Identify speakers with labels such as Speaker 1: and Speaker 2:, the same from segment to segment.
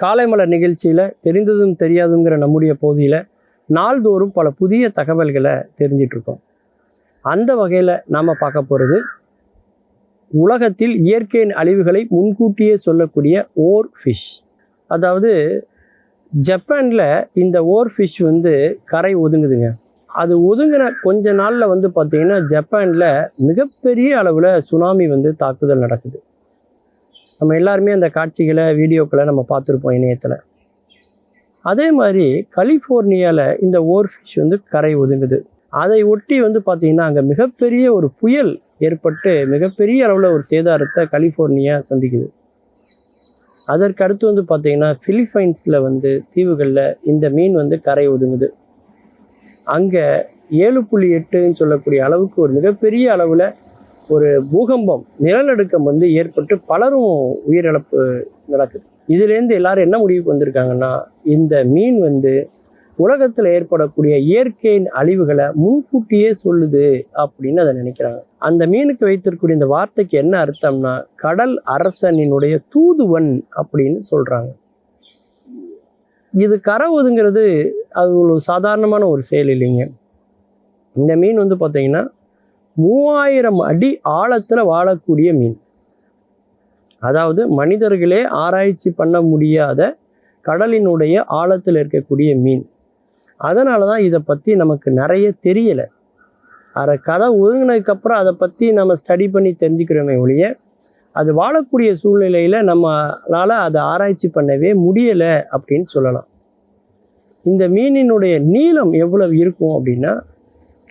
Speaker 1: காலைமலர் நிகழ்ச்சியில் தெரிந்ததும் தெரியாதுங்கிற நம்முடைய பகுதியில் நாள்தோறும் பல புதிய தகவல்களை தெரிஞ்சிட்ருக்கோம் அந்த வகையில் நாம் பார்க்க போகிறது உலகத்தில் இயற்கையின் அழிவுகளை முன்கூட்டியே சொல்லக்கூடிய ஓர் ஃபிஷ் அதாவது ஜப்பானில் இந்த ஓர் ஃபிஷ் வந்து கரை ஒதுங்குதுங்க. அது ஒதுங்கின கொஞ்ச நாளில் வந்து பார்த்திங்கன்னா ஜப்பானில் மிகப்பெரிய அளவில் சுனாமி வந்து தாக்குதல் நடக்குது. நம்ம எல்லாருமே அந்த காட்சிகளை வீடியோக்களை நம்ம பார்த்துருப்போம் இணையத்தில். அதே மாதிரி கலிஃபோர்னியாவில் இந்த ஓர் ஃபிஷ் வந்து கரை ஒதுங்குது. அதை ஒட்டி வந்து பார்த்திங்கன்னா அங்கே மிகப்பெரிய ஒரு புயல் ஏற்பட்டு மிகப்பெரிய அளவில் ஒரு சேதாரத்தை கலிஃபோர்னியா சந்திக்குது. அதற்கு அடுத்து வந்து பார்த்திங்கன்னா ஃபிலிப்பைன்ஸில் வந்து தீவுகளில் இந்த மீன் வந்து கரை ஒதுங்குது. அங்கே ஏழு புள்ளி எட்டுன்னு சொல்லக்கூடிய அளவுக்கு ஒரு மிகப்பெரிய அளவில் ஒரு பூகம்பம் நிலநடுக்கம் வந்து ஏற்பட்டு பலரும் உயிரிழப்பு நடக்குது. இதுலேருந்து எல்லாரும் என்ன முடிவுக்கு வந்திருக்காங்கன்னா இந்த மீன் வந்து உலகத்தில் ஏற்படக்கூடிய இயற்கையின் அழிவுகளை முன்கூட்டியே சொல்லுது அப்படின்னு அதை நினைக்கிறாங்க. அந்த மீனுக்கு வைத்திருக்கூடிய இந்த வார்த்தைக்கு என்ன அர்த்தம்னா கடல் அரசனினுடைய தூதுவன் அப்படின்னு சொல்கிறாங்க இது கரை ஒதுங்கிறது அது ஒரு சாதாரணமான ஒரு செயல் இல்லைங்க. இந்த மீன் வந்து பார்த்திங்கன்னா மூவாயிரம் அடி ஆழத்தில் வாழக்கூடிய மீன். அதாவது மனிதர்களே ஆராய்ச்சி பண்ண முடியாத கடலினுடைய ஆழத்தில் இருக்கக்கூடிய மீன். அதனால தான் இதை பற்றி நமக்கு நிறைய தெரியலை. அதை கதை ஒதுங்கினதுக்கப்புறம் அதை பற்றி நம்ம ஸ்டடி பண்ணி தெரிஞ்சுக்கிறோமே ஒழிய அது வாழக்கூடிய சூழ்நிலையில் நம்மளால் அதை ஆராய்ச்சி பண்ணவே முடியலை அப்படின்னு சொல்லலாம். இந்த மீனினுடைய நீளம் எவ்வளவு இருக்கும் அப்படின்னா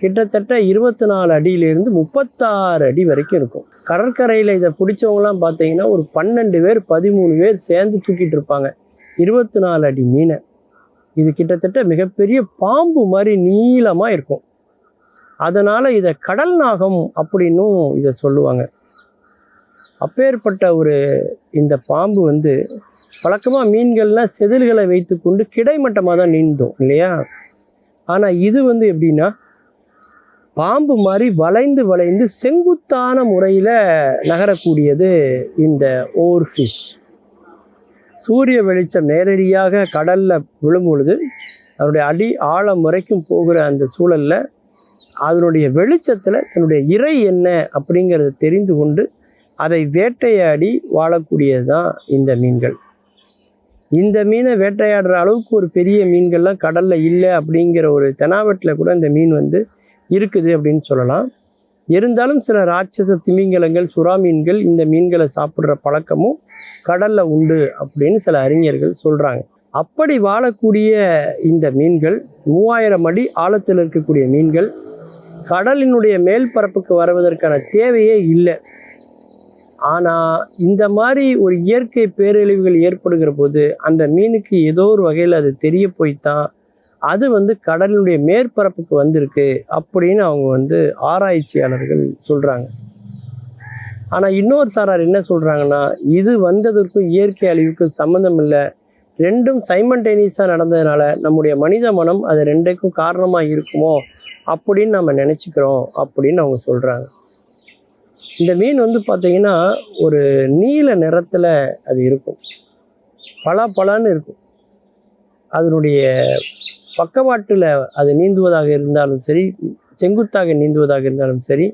Speaker 1: கிட்டத்தட்ட இருபத்தி நாலு அடியிலிருந்து முப்பத்தாறு அடி வரைக்கும் இருக்கும். கடற்கரையில் இதை பிடிச்சவங்களாம் பார்த்தீங்கன்னா ஒரு பன்னெண்டு பேர் பதிமூணு பேர் சேர்ந்து தூக்கிட்டு இருப்பாங்க. இருபத்தி நாலு அடி மீனை. இது கிட்டத்தட்ட மிகப்பெரிய பாம்பு மாதிரி நீளமாக இருக்கும். அதனால் இதை கடல் நாகம் அப்படின்னும் இதை சொல்லுவாங்க. அப்பேற்பட்ட ஒரு இந்த பாம்பு வந்து வழக்கமாக மீன்கள்லாம் செதில்களை வைத்துக்கொண்டு கிடைமட்டமாக தான் நீந்தோம் இல்லையா? ஆனால் இது வந்து எப்படின்னா பாம்பு மாதிரி வளைந்து வளைந்து செங்குத்தான முறையில் நகரக்கூடியது இந்த ஓர் ஃபிஷ் சூரிய வெளிச்சம் நேரடியாக கடலில் விழும் பொழுது அதனுடைய அடி ஆழம் வரைக்கும் போகிற அந்த சூழலில் அதனுடைய வெளிச்சத்தில் தன்னுடைய இறை என்ன அப்படிங்கிறத தெரிந்து கொண்டு அதை வேட்டையாடி வாழக்கூடியது தான் இந்த மீன்கள். இந்த மீனை வேட்டையாடுற அளவுக்கு ஒரு பெரிய மீன்கள்லாம் கடலில் இல்லை அப்படிங்கிற ஒரு தெனாவட்டில் கூட இந்த மீன் வந்து இருக்குது அப்படின்னு சொல்லலாம். இருந்தாலும் சில ராட்சச திமிங்கலங்கள் சுறா மீன்கள் இந்த மீன்களை சாப்பிட்ற பழக்கமும் கடலில் உண்டு அப்படின்னு சில அறிஞர்கள் சொல்கிறாங்க அப்படி வாழக்கூடிய இந்த மீன்கள் மூவாயிரம் அடி ஆழத்தில் இருக்கக்கூடிய மீன்கள் கடலினுடைய மேல் பரப்புக்கு வருவதற்கான தேவையே இல்லை. ஆனால் இந்த மாதிரி ஒரு இயற்கை பேரழிவுகள் ஏற்படுகிற போது அந்த மீனுக்கு ஏதோ ஒரு வகையில் அது தெரிய போய்த்தான் அது வந்து கடலினுடைய மேற்பரப்புக்கு வந்திருக்கு அப்படின்னு அவங்க வந்து ஆராய்ச்சியாளர்கள் சொல்கிறாங்க ஆனால் இன்னொரு சாரார் என்ன சொல்கிறாங்கன்னா இது வந்ததற்கும் இயற்கை அழிவுக்கும் சம்மந்தம் இல்லை ரெண்டும் சைமன்டேனியஸாக நடந்ததுனால நம்முடைய மனித மனம் அது ரெண்டுக்கும் காரணமாக இருக்குமோ அப்படின்னு நம்ம நினச்சிக்கிறோம் அப்படின்னு அவங்க சொல்கிறாங்க இந்த மீன் வந்து பார்த்திங்கன்னா ஒரு நீல நிறத்தில் அது இருக்கும். பல பலன்னு இருக்கும். அதனுடைய பக்கவாட்டில் அது நீந்துவதாக இருந்தாலும் சரி செங்குத்தாக நீந்துவதாக இருந்தாலும் சரி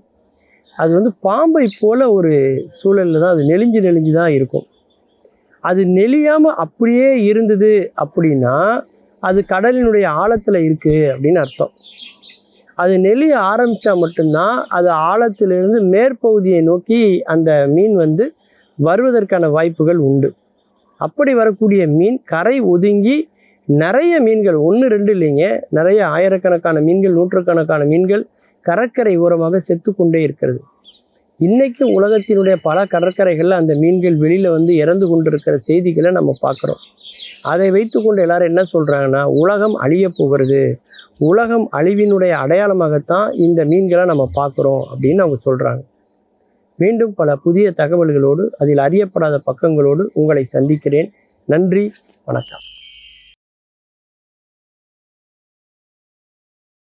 Speaker 1: அது வந்து பாம்பை போல ஒரு சூழலில் தான் அது நெளிஞ்சு நெளிஞ்சு தான் இருக்கும். அது நெளியாமல் அப்படியே இருந்தது அப்படின்னா அது கடலினுடைய ஆழத்தில் இருக்குது அப்படின்னு அர்த்தம். அது நெளிய ஆரம்பித்தா மட்டும்தான் அது ஆழத்திலிருந்து மேற்பகுதியை நோக்கி அந்த மீன் வந்து வருவதற்கான வாய்ப்புகள் உண்டு. அப்படி வரக்கூடிய மீன் கரை ஒதுங்கி நிறைய மீன்கள் ஒன்று ரெண்டு இல்லைங்க. நிறைய ஆயிரக்கணக்கான மீன்கள் நூற்றுக்கணக்கான மீன்கள் கடற்கரை ஓரமாக செத்து கொண்டே இருக்கிறது. இன்றைக்கு உலகத்தினுடைய பல கடற்கரைகளில் அந்த மீன்கள் வெளியில் வந்து இறந்து கொண்டிருக்கிற செய்திகளை நம்ம பார்க்குறோம். அதை வைத்துக்கொண்டு எல்லாரும் என்ன சொல்கிறாங்கன்னா உலகம் அழிய போகிறது. உலகம் அழிவினுடைய அடையாளமாகத்தான் இந்த மீன்களை நம்ம பார்க்குறோம் அப்படின்னு அவங்க சொல்கிறாங்க மீண்டும் பல புதிய தகவல்களோடு அதில் அறியப்படாத பக்கங்களோடு உங்களை சந்திக்கிறேன். நன்றி வணக்கம்.